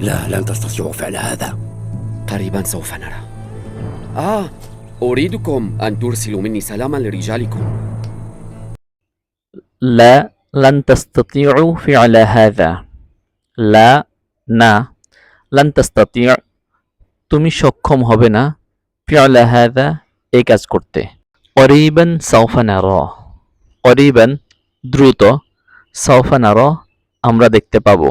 لا لن تستطيعوا فعل هذا قريبا سوف نرى آه أريدكم أن ترسلوا مني سلاما لرجالكم لا لن تستطيعوا فعل هذا لا না লান তাস্তাতি' তুমি সক্ষম হবে না ফি'লা হাযা এই কাজ করতে করিবান সাউফা নারা করিবান দ্রুত সাউফা নারা আমরা দেখতে পাবো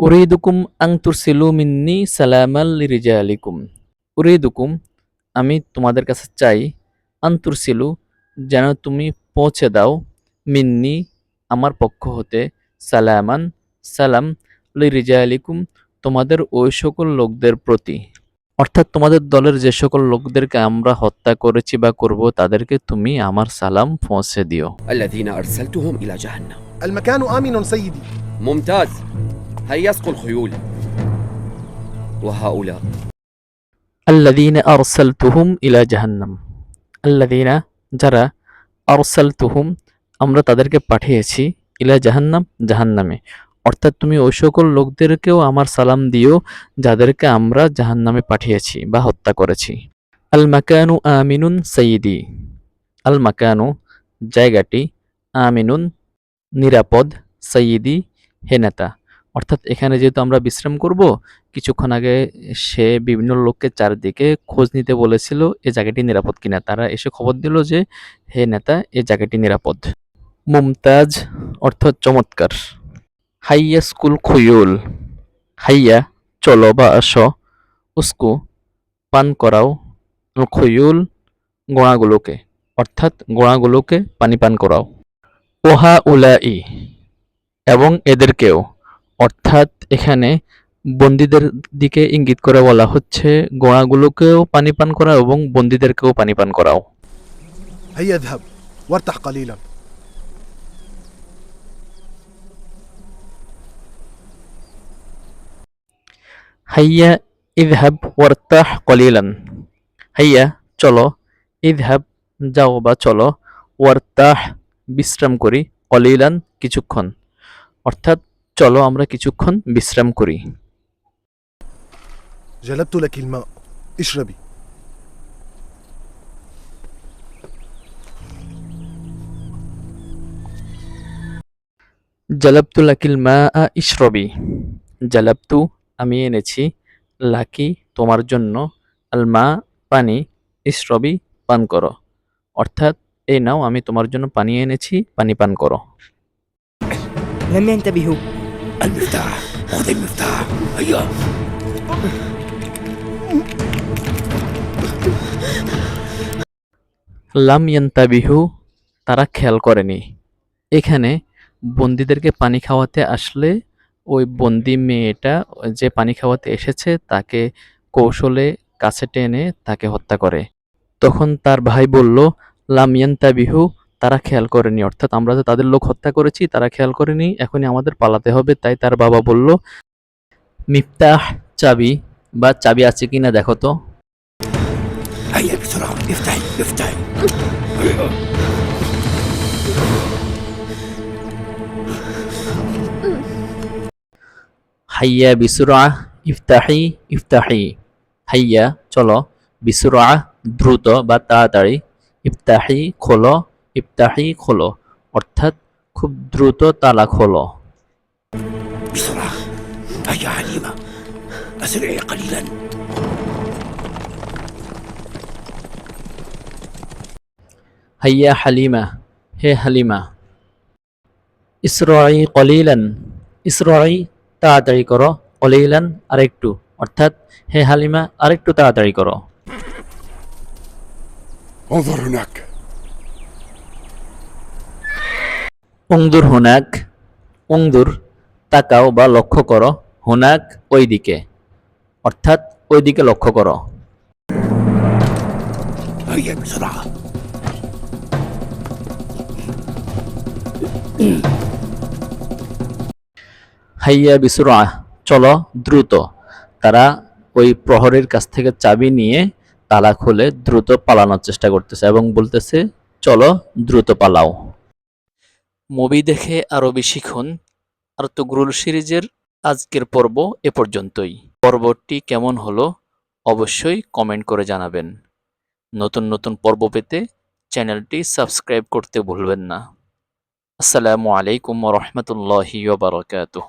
উরিদুকুম আং তুরসিলু মিন্নি সালামাল লিরিজালিকুম উরিদুকুম আমি তোমাদের কাছে চাই আন্তুরসিলু যেন তুমি পৌঁছে দাও মিন্নি আমার পক্ষ হতে সালামান সালাম লিরিজালিকুম তোমাদের ওই সকল লোকদের প্রতি অর্থাৎ তোমাদের দলের যে সকল লোকদেরকে আমরা হত্যা করেছি বা করব তাদেরকে তুমি আমার সালাম পৌঁছে দিও الذين أرسلتهم إلى جهنم المكان آمن سيدي ممتاز هيا اسقوا الخيول وهؤلاء আল্লাযীনা আরসালতুহুম ইলা জাহান্নাম আল্লাযীনা যারা আরসালতুহুম আমরা তাদেরকে পাঠিয়েছি ইলা জাহান্নাম জাহান্নামে অর্থাৎ তুমি ওই সকল লোকদেরকেও আমার সালাম দিও যাদেরকে আমরা জাহান্নামে পাঠিয়েছি বা হত্যা করেছি আল মাকানু আমিনুন সাইয়্যিদি আল মাকানু জায়গাটি আমিনুন নিরাপদ সাইয়্যিদি হে নেতা অর্থাৎ এখানে যেহেতু আমরা বিশ্রাম করব, কিছুক্ষণ আগে সে বিভিন্ন লোককে চারদিকে খোঁজ নিতে বলেছিল এই জায়গাটি নিরাপদ কিনা? তারা এসে খবর দিল যে, হে নেতা এই জায়গাটি নিরাপদ। মুমতাজ অর্থ চমৎকার। হাইয়া স্কুল খুয়ুল হাইয়া, চলো বা আসো। উস্কু, পান করাও। খুয়ুল গোড়াগুলোকে। অর্থাৎ গোড়াগুলোকে পানি পান করাও। ওহা উলাই এবং এদেরকেও। অর্থাৎ এখানে বন্দীদের দিকে ইঙ্গিত করে বলা হচ্ছে গোড়াগুলোকেও পানি পান করাও এবং বন্দীদেরকেও পানি পান করাও هيا اذهب وارتح قليلا হাইয়া ইদহাব ওয়ারতাহ কলিলান হাইয়া চলো ইদহাব যাও বা চলো ওয়ারতাহ বিশ্রাম করি কলিলান কিছুক্ষণ অর্থাৎ চলো আমরা কিছুক্ষণ বিশ্রাম করি جلبت لك الماء اشربي জালাবতু লাকিল মা আ ইশরবি জালাবতু আমি এনেছি লাকি তোমার জন্য আল মা পানি ইশরবি পান করো অর্থাৎ এই নাও আমি তোমার জন্য পানি এনেছি পানি পান করো لم ينتبهوا المفتاح خذ المفتاح هيا লাম ইয়ান্তাবিহু তারা খেয়াল করেনি এখানে বন্দীদেরকে পানি খাওয়াতে আসলে ওই বন্দি মেয়েটা যে পানি খাওয়াতে এসেছে তাকে কৌশলে কাছে টেনে তাকে হত্যা করে তখন তার ভাই বলল লাম ইয়ান্তাবিহু তারা খেয়াল করেনি। অর্থাৎ আমরা যে তাদের লোক হত্যা করেছি তারা খেয়াল করেনি এখনই আমাদের পালাতে হবে তাই তার বাবা বলল মিফতাহ চাবি বা চাবি আছে কি না দেখো তো। হাইয়া বিসুরা ইফতাহি ইফতাহি। হাইয়া চলো। বিসুরা দ্রুত বা তাড়াতাড়ি। ইফতাহি খোলো। ইফতাহি খোলো অর্থাৎ খুব দ্রুত তালা খোলো بسرعة هيا حليمة أسرعي قليلا হাইয়া হালিমা হে হালিমা ইসরাই কলিলান ইসরাই তাড়াতাড়ি করো কলিলান আরেকটু অর্থাৎ হে হালিমা আরেকটু তাড়াতাড়ি করো انظر هناك উংদুর হুনাক, উংদুর তাকাও বা লক্ষ্য করো, হুনাক ওই দিকে অর্থাৎ ওই দিকে লক্ষ্য করো। হাইয়া বিসুরা, চলো দ্রুত। তারা ওই প্রহরের কাছ থেকে চাবি নিয়ে তালা খুলে দ্রুত পালানোর চেষ্টা করতেছে এবং বলতেছে, চলো দ্রুত পালাও। মুভি দেখে আরও বেশি শিখুন আর তো গ্রুল সিরিজের আজকের পর্ব এ পর্যন্তই। পর্বটি কেমন হলো অবশ্যই কমেন্ট করে জানাবেন। নতুন নতুন পর্ব পেতে চ্যানেলটি সাবস্ক্রাইব করতে ভুলবেন না। আসসালামু আলাইকুম রহমতুল্লাহি বারকাতুহ।